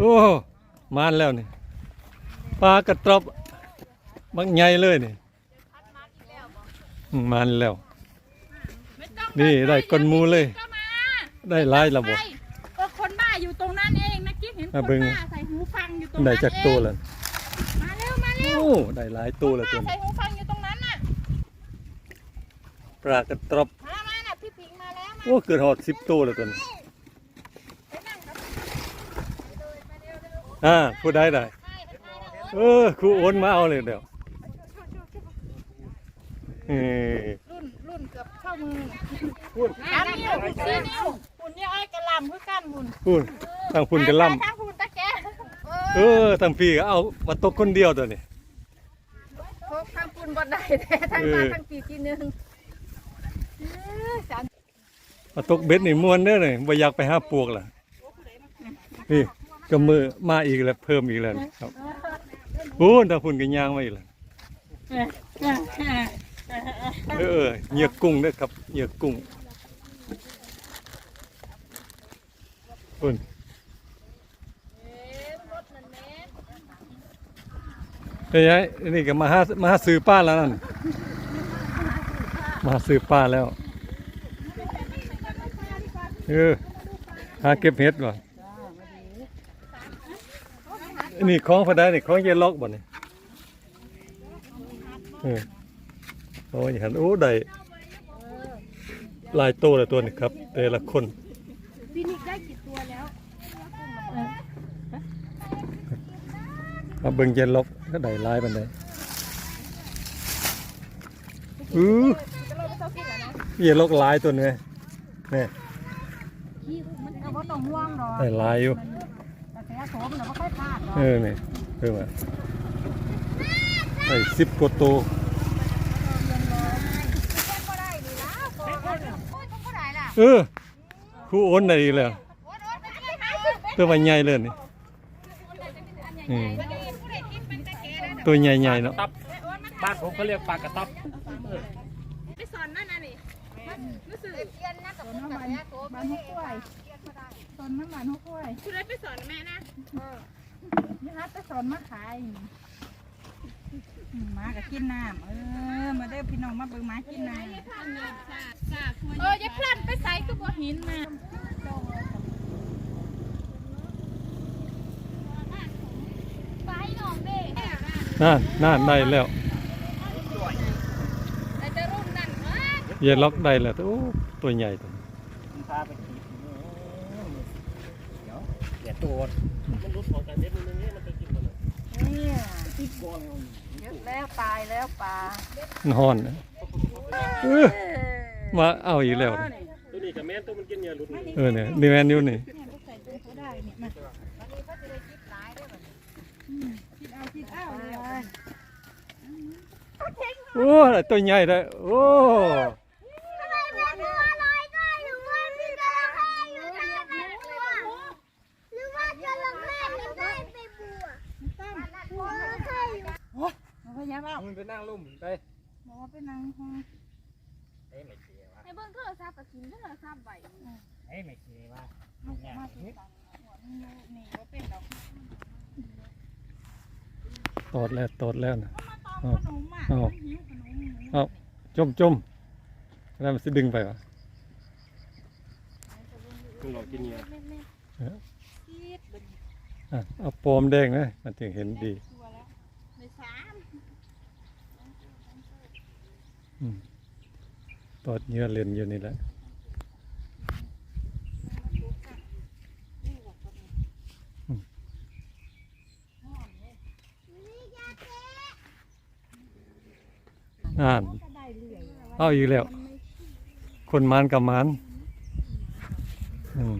โอ้มานแล้วนี่ปลากระตรอบบักใหญ่เลยนี่อืมมานแล้วไม่ต้องนี่ได้ก้นหมูเลยก็มาได้หลายระบบไปก็คนบ้าอยู่ตรงนั้นเองนะกิ๊กเห็นคอะนเบิ่งบ้าใส่หูฟังอยู่ตรงนั้นได้จากตัวเองแล้วมาเร็วมาเร็วโอ้ได้หลายตัวแล้วตัวบ้านี้ใส่หูฟังอยู่ตรงนั้นน่ะปลากระตรอบมามาน่ะพี่ผิงมาแล้วมาโอ้เกิดหอดสิบตัวแล้วตัวนี้ ไปนั่งกับ อ่าผู้ได้ได้ใครไปใครนะเออครูโอนมาเอาเลยเดี๋ยวเออรุ่นรุ่นเกือบเข้ามือพูดสามนิ้วสี่นิ้วหุ่นเนี่ยไอ้กระหลำคือกันหุ่นพูดทางพุ่นกันล่ทางหุ่นตะแกำเออทางพี่ก็เอามาตกคนเดียวตัวนี้พกทางหุ่นบ่ได้แต่ทางเอตาอทางปีกทีนึงเออสามมาตกเบ็ดนี่ม่วนเด้อเลยบ่อยากไปหาปวกล่ะนี่ ก็มือมาอีกแล้วเพิ่มอีกแล้วครับพูนทาพุ่นก็ย่างมาอีกแล้วเออเหยือกกุ้งด้อครับเหยือกกุ้งพุ่นเฮ้ยไอ้นี่ก็มาหามาหาซื้อป้าแล้วนั่นมาซื้อป้าแล้วเออหาเก็บเห็ดว่ะอัน นี่ของพอได้นี่ของเยนล็อกบ่นี่เออโอ้ยหันโอ้ได้หลายโตเลยตัวนี่ครับ แต่ละคนพี่นิกได้กี่ตัวแล้วมาเบิ่งเยนล็อกก็ได้หลายปานใดอือจะเราไปเซากินแล้วนะเยนล็อกหลายตัวนี่นี่มันก็บ่ต้องห่วงดอกได้หลายอยู่แต่แท้โสมน่ะบ่ค่อยพลาดหรอกเออนี่เพิ่มมาได้สิบกว่าตัวบ่ได้นี่นะโอ้ยต้องบ่ได้ล่ะเออครูโอนได้อีกแล้วโอ้ยโอ้ยไปที่หาตัวมันใหญ่เลยนี่อืมตัวใหญ่ๆเนาะ ตับบ้านผมเขาเรียกปลากระตับไปสอนนั่นน่ะนี่ รู้สึกเรียนนะกับน้ำมันบ้านฮกกล้วยสอนน้ำมันฮกกล้วยคุณได้ไปสอนแม่นะนี่ฮัทไปสอนมาขายมากับกินน้ำเออมาเด้อพี่น้องมาเบิ่งหมากินน้ำเอออย่าพลันไปใส่ก็บ่หินมาไปน้องเด้นั่นนั่นได้แล้ว แต่จะรุ่นนั่นวะ เยนล็อกได้แล้วโอ้ตัวใหญ่ตัวนี้พาไปขี่เดี๋ยวเดี๋ยวตัวมันรุดออกกันเด็ดมันนี้มันจะกินมันเลยเนี่ยเยอะแล้วตายแล้วปลามันฮ้อนนะเออมาเอาอีกแล้วนะตัวนี้กับแม่ตัวมันกินเนื้อรุดเออเนี่ยนี่แมนอยู่นี่คิดเอาคิดเอาเลยโอ้ได้ตัวใหญ่ได้โอ้ ทำไมเป็นตัวลอยได้หรือว่ามีจระเข้อยู่ในนั้นตัวหรือว่าจระเข้ไม่ได้ไปบัวบัวใช่ พยายามเอามันไปนั่งลุ่มไปหมอไปนั่งห้องเอ้ยไม่เกี่ยววะให้เบิ่งโทรศัพท์กับกินโทรศัพท์ไว้เอ้ยไม่เกี่ยววะมาสิตังหัวนี่นี่ว่าเป็นดอกตอดแล้วตอดแล้วนะขนมอะเอาหิวขนมเอาจมจมแล้วมันสิดึงไปวะมันหลอกกินเนื้อคิดเบิ่งอะเอาปอมแดงนะมันถึงเห็นดี ตัวแล้วในสาม อืม ตอดเนื้อเล่นอยู่นี่แหละอ่านเอาอีกแล้ว คนมานกับมานอืม